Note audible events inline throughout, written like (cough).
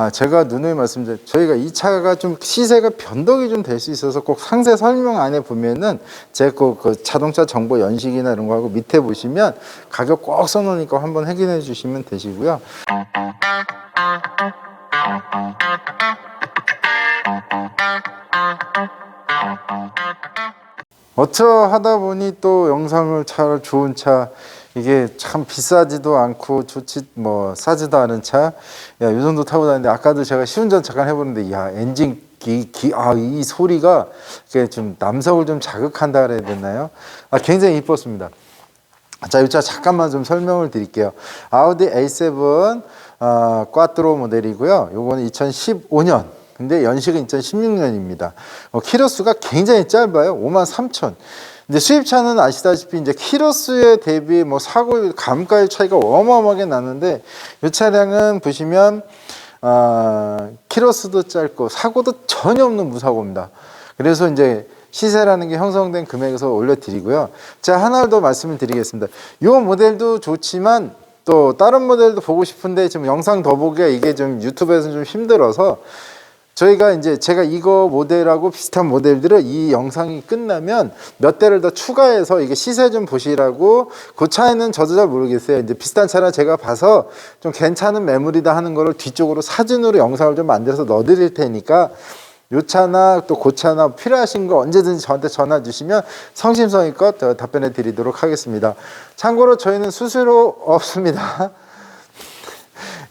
아, 제가 누누이 말씀드린 저희가 이 차가 좀 시세가 변동이 좀 될 수 있어서 꼭 상세 설명 안에 보면은 제그 그 자동차 정보 연식이나 이런 거 하고 밑에 보시면 가격 꼭 써놓으니까 한번 확인해 주시면 되시고요. 어쩌 하다 보니 또 영상을 차 좋은 차 이게 참 비싸지도 않고 좋지 뭐 싸지도 않은 차. 야, 요 정도 타고 다니는데 아까도 제가 시운전 잠깐 해보는데 야 엔진 기기아이 소리가 좀 남성을 좀 자극한다 그래야 되나요? 아 굉장히 이뻤습니다. 자, 이 차 잠깐만 좀 설명을 드릴게요. 아우디 A7 어, 꽈트로 모델이고요. 요거는 2015년. 근데 연식은 2016년입니다. 어, 키로수가 굉장히 짧아요. 5만 3천. 근데 수입차는 아시다시피 이제 키로수에 대비 뭐 사고 감가의 차이가 어마어마하게 나는데 이 차량은 보시면 어, 키로수도 짧고 사고도 전혀 없는 무사고입니다. 그래서 이제 시세라는 게 형성된 금액에서 올려드리고요. 자 하나 더 말씀을 드리겠습니다. 이 모델도 좋지만 또 다른 모델도 보고 싶은데 지금 영상 더 보기가 이게 좀 유튜브에서는 좀 힘들어서 저희가 이제 제가 이거 모델하고 비슷한 모델들을 이 영상이 끝나면 몇 대를 더 추가해서 이게 시세 좀 보시라고 그 차에는 저도 잘 모르겠어요. 이제 비슷한 차를 제가 봐서 좀 괜찮은 매물이다 하는 거를 뒤쪽으로 사진으로 영상을 좀 만들어서 넣어 드릴 테니까 요 차나 또그 차나 필요하신 거 언제든지 저한테 전화 주시면 성심성의껏 저 답변해 드리도록 하겠습니다. 참고로 저희는 수수료 없습니다. (laughs)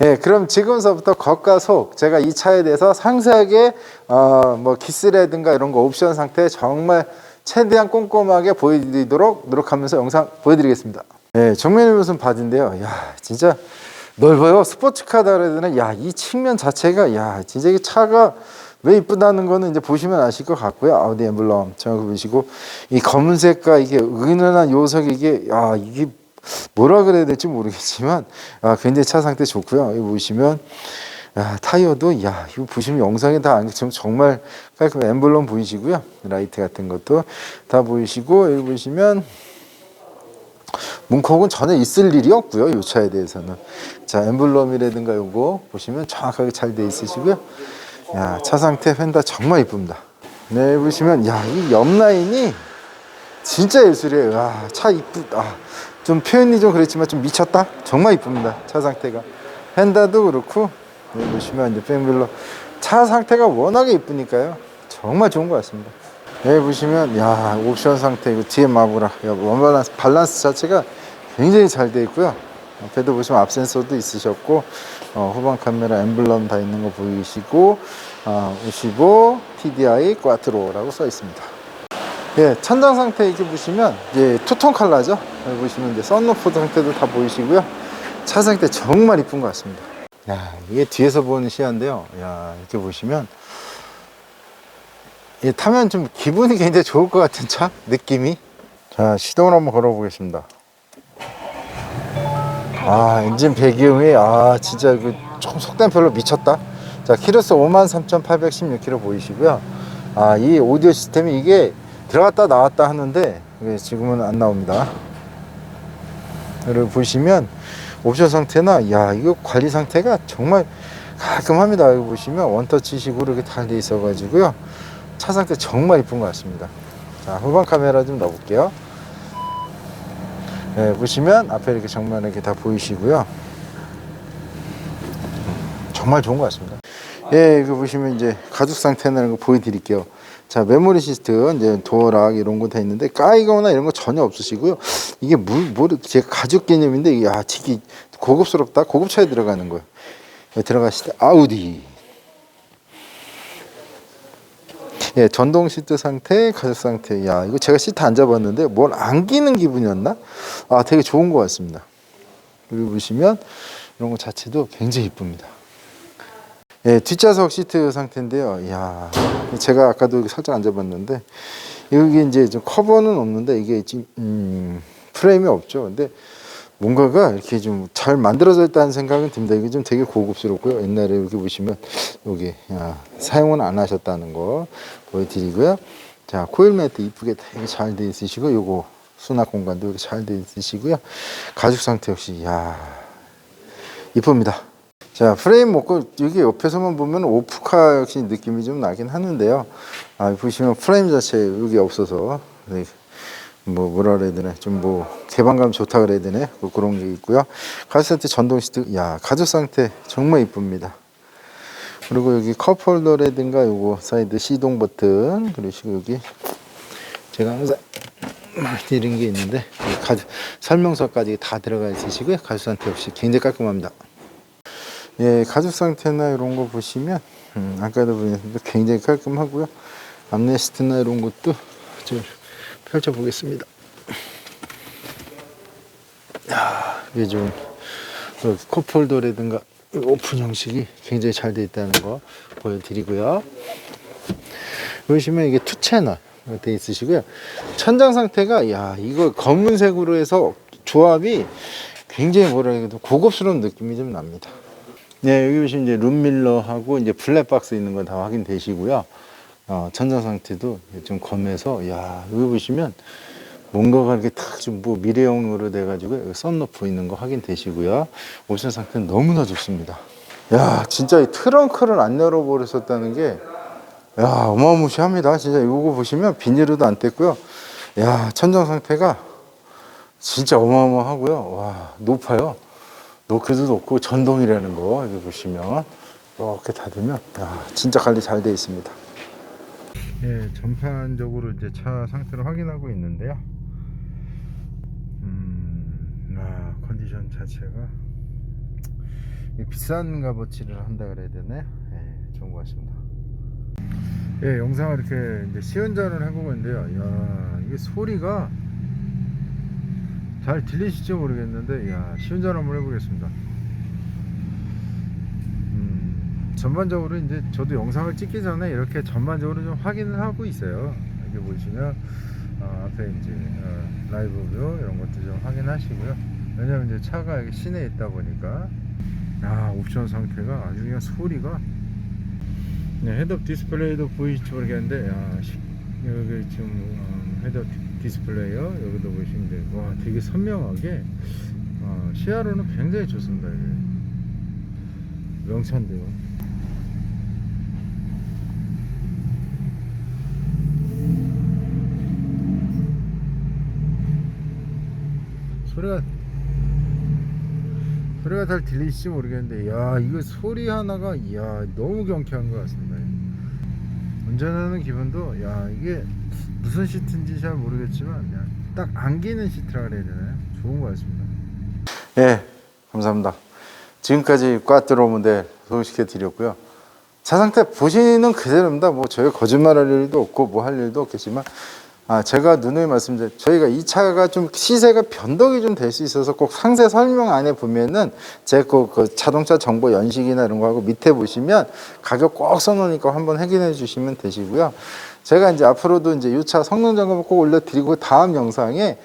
예, 그럼 지금서부터 겉과 속 제가 이 차에 대해서 상세하게 어 뭐 기스라든가 이런 거 옵션 상태 정말 최대한 꼼꼼하게 보여드리도록 노력하면서 영상 보여드리겠습니다. 예, 정면에 무슨 바디인데요. 야, 진짜 넓어요. 스포츠카다 그래야? 야, 이 측면 자체가 야, 진짜 이 차가 왜 이쁘다는 거는 이제 보시면 아실 것 같고요. 아우디 엠블럼 정확히 보시고 이 검은색과 이게 은은한 요석이 이게 야, 이게 뭐라 그래야 될지 모르겠지만 아, 굉장히 차 상태 좋고요. 여기 보시면 야, 타이어도 야 이거 보시면 영상에 다 안겠지만 정말 깔끔 엠블럼 보이시고요. 라이트 같은 것도 다 보이시고 여기 보시면 문콕은 전혀 있을 일이 없고요. 이 차에 대해서는 자 엠블럼이라든가 요거 보시면 정확하게 잘 돼 있으시고요. 야, 차 상태 펜다 정말 이쁩니다. 네, 보시면 야, 이 옆 라인이 진짜 예술이에요. 아, 차 이쁘다. 좀 표현이 좀 그랬지만 좀 미쳤다. 정말 이쁩니다. 차 상태가. 펜다도 그렇고 여기 보시면 이제 백밀러 차 상태가 워낙에 이쁘니까요. 정말 좋은 것 같습니다. 여기 보시면 야 옵션 상태 이거 뒤에 마구라 야, 원밸런스 밸런스 자체가 굉장히 잘 돼 있고요. 옆에도 보시면 앞 센서도 있으셨고 어, 후방 카메라 엠블럼 다 있는 거 보이시고 어, 55 TDI 꽈트로라고 써 있습니다. 예, 천장 상태 이렇게 보시면 이제 투톤 컬러죠. 여기 보시면 이제 썬루프 상태도 다 보이시고요. 차 상태 정말 이쁜 것 같습니다. 야, 이게 뒤에서 보는 시야인데요. 야, 이렇게 보시면 예, 타면 좀 기분이 굉장히 좋을 것 같은 차 느낌이. 자, 시동을 한번 걸어보겠습니다. 아, 엔진 배기음이 아 진짜 그 속된 별로 미쳤다. 자, 키로수 53,816km 보이시고요. 아, 이 오디오 시스템이 이게 들어갔다 나왔다 하는데 지금은 안 나옵니다. 여기 보시면 옵션 상태나 야 이거 관리 상태가 정말 깔끔합니다. 여기 보시면 원터치식으로 이렇게 잘 돼 있어 가지고요. 차 상태 정말 이쁜 것 같습니다. 자 후방 카메라 좀 넣어볼게요. 네, 보시면 앞에 이렇게 정면 이렇게 다 보이시고요. 음, 정말 좋은 것 같습니다. 예, 이거 보시면 이제 가죽 상태나 이런 거 보여드릴게요. 자, 메모리 시스템, 이제 도어락 이런 거 다 있는데 까이거나 이런 거 전혀 없으시고요. 이게 물, 뭐, 제 가죽 개념인데, 이게 아, 되게 고급스럽다. 고급차에 들어가는 거예요. 여기 들어가시다. 아우디. 예, 전동 시트 상태, 가죽 상태. 야, 이거 제가 시트 앉아봤는데 뭘 안기는 기분이었나? 아, 되게 좋은 것 같습니다. 여기 보시면 이런 거 자체도 굉장히 이쁩니다. 예, 뒷좌석 시트 상태인데요. 이야, 제가 아까도 살짝 앉아봤는데 여기 이제 좀 커버는 없는데 이게 지금 음, 프레임이 없죠. 근데 뭔가가 이렇게 좀 잘 만들어져 있다는 생각은 듭니다. 이게 좀 되게 고급스럽고요. 옛날에 이렇게 보시면 여기 야, 사용은 안 하셨다는 거 보여드리고요. 자, 코일 매트 이쁘게 되게 잘 돼 있으시고 요거 수납 공간도 이렇게 잘 돼 있으시고요. 가죽 상태 역시 야 이쁩니다. 자 프레임 먹고 여기 옆에서만 보면 오프카 역시 느낌이 좀 나긴 하는데요. 아 보시면 프레임 자체 여기 없어서 네, 뭐 뭐라 그래야 되나 좀 뭐 개방감 좋다 그래야 되나 뭐 그런 게 있고요. 가죽 상태 전동 시트 야 가죽 상태 정말 이쁩니다. 그리고 여기 컵홀더라든가 요거 사이드 시동 버튼 그리고 여기 제가 항상 이런 게 있는데 이 가죽 설명서까지 다 들어가 있으시고요. 가죽 상태 역시 굉장히 깔끔합니다. 예, 가죽 상태나 이런 거 보시면 음, 아까도 보셨는데 굉장히 깔끔하고요. 암레스트나 이런 것도 좀 펼쳐 보겠습니다. 야, 이게 좀그 컵홀더라든가 오픈 형식이 굉장히 잘 되어 있다는 거 보여드리고요. 보시면 이게 투 채널 되어 있으시고요. 천장 상태가 야 이거 검은색으로 해서 조합이 굉장히 뭐라 돼 고급스러운 느낌이 좀 납니다. 네 여기 보시면 이제 룸밀러하고 이제 블랙박스 있는 거 다 확인되시고요. 어, 천장 상태도 좀 검해서 야 여기 보시면 뭔가가 이렇게 탁좀뭐 미래형으로 돼가지고 썬루프 있는 거 확인되시고요. 옵션 상태는 너무나 좋습니다. 야 진짜 이 트렁크를 안 열어버렸었다는 게 야, 어마무시합니다. 진짜 이거 보시면 비닐로도 안 뗐고요. 야, 천장 상태가 진짜 어마어마하고요. 와, 높아요. 높기도 높고 전동이라는 거 여기 보시면 이렇게 닫으면 야, 진짜 관리 잘돼 있습니다. 예, 전반적으로 이제 차 상태를 확인하고 있는데요. 음, 아, 컨디션 자체가 이 비싼 값어치를 한다 그래야 되나요? 예, 좋은 것 같습니다. 예, 영상을 이렇게 이제 시운전을 해보고 있는데요. 야, 이게 소리가 잘 들리실지 모르겠는데, 야, 시운전 한번 해보겠습니다. 음, 전반적으로 이제 저도 영상을 찍기 전에 이렇게 전반적으로 좀 확인을 하고 있어요. 여기 보시면 어, 앞에 이제 어, 라이브 뷰 이런 것도 좀 확인하시고요. 왜냐면 이제 차가 시내에 있다 보니까 야, 옵션 상태가 아주 그냥 소리가 네, 헤드업 디스플레이도 보이실지 모르겠는데 야, 시- 여기 지금 어, 헤드업 디- 디스플레이요? 여기도 보시면 돼요 와 되게 선명하게. 어, 시야로는 굉장히 좋습니다 이게. 명차인데요. 소리가 소리가 잘 들리실지 모르겠는데 야 이거 소리 하나가 야 너무 경쾌한 것 같습니다 운전하는 기분도 야 이게 무슨 시트인지 잘 모르겠지만 그냥 딱 안기는 시트라 그래야 되나요? 좋은 것 같습니다. 예 감사합니다. 지금까지 꽈트로 모델 소개시켜 드렸고요. 차 상태 보시는 그대로입니다. 뭐 저희가 거짓말할 일도 없고 뭐 할 일도 없겠지만 아, 제가 누누이 말씀드린 저희가 이 차가 좀 시세가 변동이 좀 될 수 있어서 꼭 상세 설명 안에 보면은 제그 그 자동차 정보 연식이나 이런 거 하고 밑에 보시면 가격 꼭 써놓으니까 한번 확인해 주시면 되시고요. 제가 이제 앞으로도 이제 이 차 성능 점검 꼭 올려드리고 다음 영상에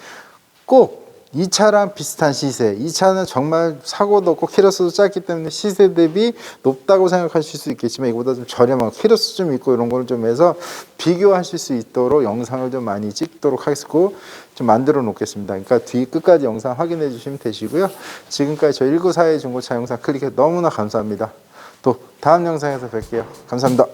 꼭 이 차랑 비슷한 시세, 이 차는 정말 사고도 없고 키로수도 짧기 때문에 시세 대비 높다고 생각하실 수 있겠지만 이거보다 좀 저렴하고 키로수 좀 있고 이런 걸좀 해서 비교하실 수 있도록 영상을 좀 많이 찍도록 하겠고 좀 만들어 놓겠습니다. 그러니까 뒤 끝까지 영상 확인해 주시면 되시고요. 지금까지 저 1942 중고차 영상 클릭해 너무나 감사합니다. 또 다음 영상에서 뵐게요. 감사합니다.